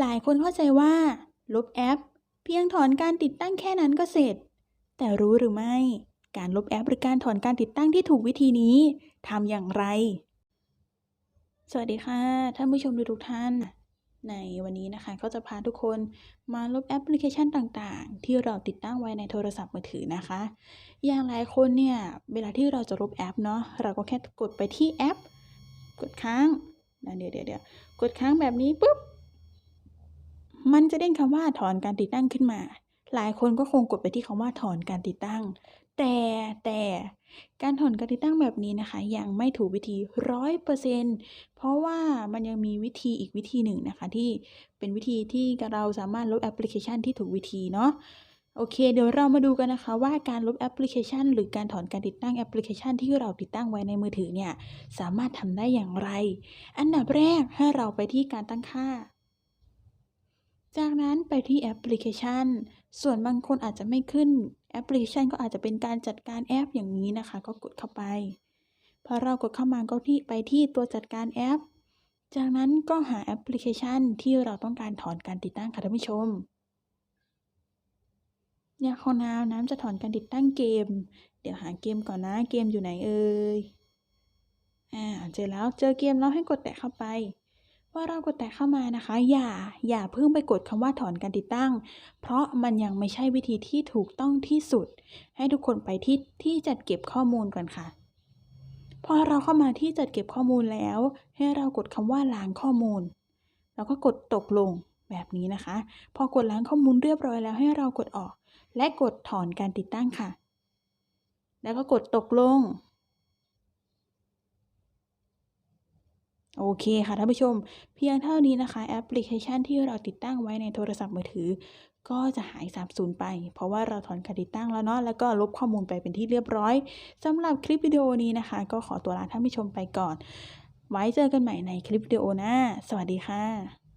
หลายคนเข้าใจว่า ลบแอป เพียงถอนการติดตั้งแค่นั้นก็เสร็จ แต่รู้หรือไม่ การลบแอปหรือการถอนการติดตั้งที่ถูกวิธีนี้ทำอย่างไร สวัสดีค่ะท่านผู้ชมทุกท่าน ในวันนี้นะคะก็จะพาทุกคนมาลบแอปพลิเคชันต่างๆ ที่เราติดตั้งไว้ในโทรศัพท์มือถือนะคะ อย่างหลายคนเนี่ยเวลาที่เราจะลบแอปเนาะเราก็แค่กดไปที่แอป กดค้างเดี๋ยวเดี๋ยวเดี๋ยวกดค้างแบบนี้ปุ๊บ มันจะเด้งคำว่าถอนการติดตั้งขึ้นมา หลายคนก็คงกดไปที่คำว่าถอนการติดตั้ง แต่แต่การถอนการติดตั้งแบบนี้นะคะ ยังไม่ถูกวิธีร้อยเปอร์เซ็นเพราะว่ามันยังมีวิธีอีกวิธีหนึ่งนะคะ ที่เป็นวิธีที่เราสามารถลบแอปพลิเคชันที่ถูกวิธีเนาะโอเค เดี๋ยวเรามาดูกันนะคะว่าการลบแอปพลิเคชัน หรือการถอนการติดตั้งแอปพลิเคชันที่เราติดตั้งไว้ในมือถือเนี่ยสามารถทำได้อย่างไร อันดับแรกให้เราไปที่การตั้งค่า จากนั้นไปที่แอปพลิเคชัน ส่วนบางคนอาจจะไม่ขึ้นแอปพลิเคชันก็อาจจะเป็นการจัดการแอปอย่างนี้นะคะ ก็กดเข้าไป พอเรากดเข้ามาก็ที่ไปที่ตัวจัดการแอป จากนั้นก็หาแอปพลิเคชันที่เราต้องการถอนการติดตั้งค่ะท่านผู้ชมอยากของน้ำน้ำจะถอนการติดตั้งเกม เดี๋ยวหาเกมก่อนนะ เกมอยู่ไหนเอ่ย อ่า เจอแล้ว เจอเกมแล้วให้กดแตะเข้าไป ว่าเรากดแตะเข้ามานะคะ อย่าอย่าเพิ่งไปกดคำว่าถอนการติดตั้ง เพราะมันยังไม่ใช่วิธีที่ถูกต้องที่สุด ให้ทุกคนไปที่ที่จัดเก็บข้อมูลก่อนค่ะพอเราเข้ามาที่จัดเก็บข้อมูลแล้ว ให้เรากดคำว่าล้างข้อมูล แล้วก็กดตกลงแบบนี้นะคะ พอกดล้างข้อมูลเรียบร้อยแล้วให้เรากดออก และกดถอนการติดตั้งค่ะ แล้วก็กดตกลง โอเคค่ะท่านผู้ชม เพียงเท่านี้นะคะ แอปพลิเคชันที่เราติดตั้งไว้ในโทรศัพท์มือถือ ก็จะหายสาบสูญไป เพราะว่าเราถอนการติดตั้งแล้วเนาะแล้วก็ลบข้อมูลไปเป็นที่เรียบร้อยสำหรับคลิปวิดีโอนี้นะคะ ก็ขอตัวลาท่านผู้ชมไปก่อน ไว้เจอกันใหม่ในคลิปวิดีโอหน้าสวัสดีค่ะ